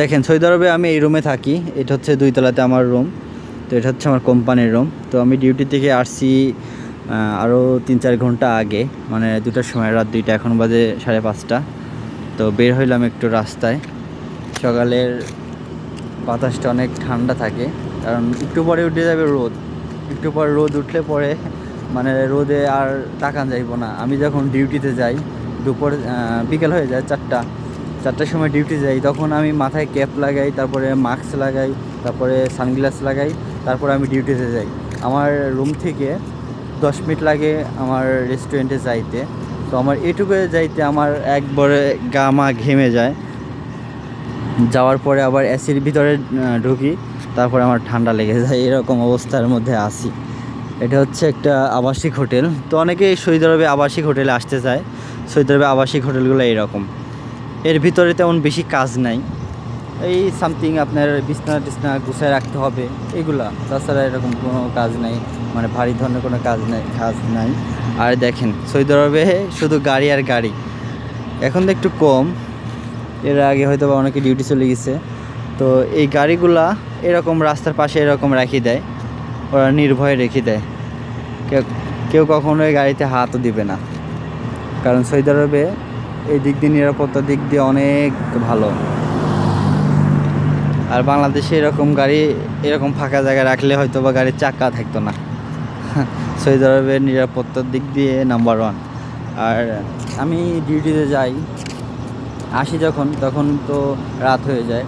দেখেন, সৌদি আরবে আমি এই রুমে থাকি। এটা হচ্ছে দুই তলাতে আমার রুম তো এটা হচ্ছে আমার কোম্পানির রুম তো আমি ডিউটি থেকে আসছি আরও তিন চার ঘণ্টা আগে। মানে দুটার সময়, রাত দুইটা, এখন বাজে সাড়ে পাঁচটা। তো বের হইলাম একটু রাস্তায়। সকালের বাতাসটা অনেক ঠান্ডা থাকে। কারণ একটু পরে উঠে যাবে রোদ। একটু পরে রোদ উঠলে পরে মানে রোদে আর তাকান যাইব না। আমি যখন ডিউটিতে যাই, দুপুর বিকেল হয়ে যায় চারটা। চারটার সময় ডিউটি যাই, তখন আমি মাথায় ক্যাপ লাগাই, তারপরে মাস্ক লাগাই, তারপরে সানগ্লাস লাগাই, তারপরে আমি ডিউটিতে যাই। আমার রুম থেকে দশ মিনিট লাগে আমার রেস্টুরেন্টে যাইতে। তো আমার এটুকু যাইতে আমার একবারে গা মা ঘেমে যায়। যাওয়ার পরে আবার এসির ভিতরে ঢুকি, তারপরে আমার ঠান্ডা লেগে যায়, এরকম অবস্থার মধ্যে আসি এটা হচ্ছে একটা আবাসিক হোটেল। তো অনেকেই সৌদি আরবে আবাসিক হোটেলে আসতে চায়। সৌদি আরবে আবাসিক হোটেলগুলো এইরকম। এর ভিতরে তেমন বেশি কাজ নাই। এই সামথিং আপনার বিছনা টিছনা গুছায় রাখতে হবে, এগুলা। তাছাড়া এরকম কোনো কাজ নাই মানে ভারী ধরনের কোনো কাজ নাই কাজ নাই। আর দেখেন সৌদি আরবে শুধু গাড়ি আর গাড়ি। এখন তো একটু কম, এর আগে হয়তো বা অনেকে ডিউটি চলে গেছে। তো এই গাড়িগুলা এরকম রাস্তার পাশে এরকম রাখি দেয়, ওরা নির্ভয়ে রেখে দেয়। কেউ কেউ কখনোই গাড়িতে হাতও দিবে না। কারণ সৌদি আরবে এই দিক দিয়ে, নিরাপত্তার দিক দিয়ে অনেক ভালো। আর বাংলাদেশে এরকম গাড়ি, এরকম ফাঁকা জায়গায় রাখলে হয়তো বা গাড়ির চাকা থাকতো না। সৌদি আরবের নিরাপত্তার দিক দিয়ে নাম্বার ওয়ান আর আমি ডিউটিতে যাই, আসি যখন, তখন তো রাত হয়ে যায়।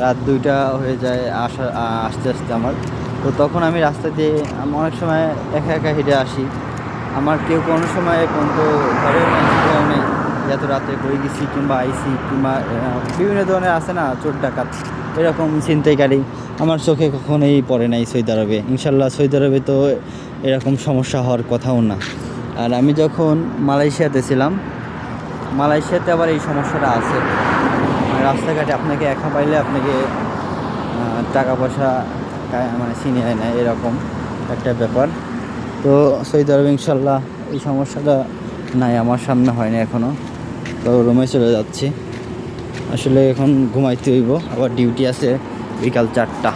রাত দুইটা হয়ে যায় আসা, আসতে আসতে আমার। তো তখন আমি রাস্তা দিয়ে অনেক সময় একা একা হেঁটে আসি। আমার কেউ কোনো সময় পর্যন্ত ঘরেও নেই এত রাতে করে গেছি কিংবা আইসি কিংবা বিভিন্ন ধরনের আছে না, চোর ডাকাত, এরকম ছিনতাইকারী। আমার চোখে কখনোই পড়ে নাই সৌদি আরবে। ইনশাল্লাহ সৌদি আরবে তো এরকম সমস্যা হওয়ার কথাও না। আর আমি যখন মালয়েশিয়াতে ছিলাম, মালয়েশিয়াতে আবার এই সমস্যাটা আছে। রাস্তাঘাটে আপনাকে একা পাইলে আপনাকে টাকা পয়সা মানে ছিনিয়ে নেয় এরকম একটা ব্যাপার। তো সৌদি আরবে ইনশাল্লাহ এই সমস্যাটা নাই, আমার সামনে হয়নি এখনও তো রুমে চলে যাচ্ছি। আসলে এখন ঘুমাইতে হইব আবার ডিউটি আছে বিকাল চারটা।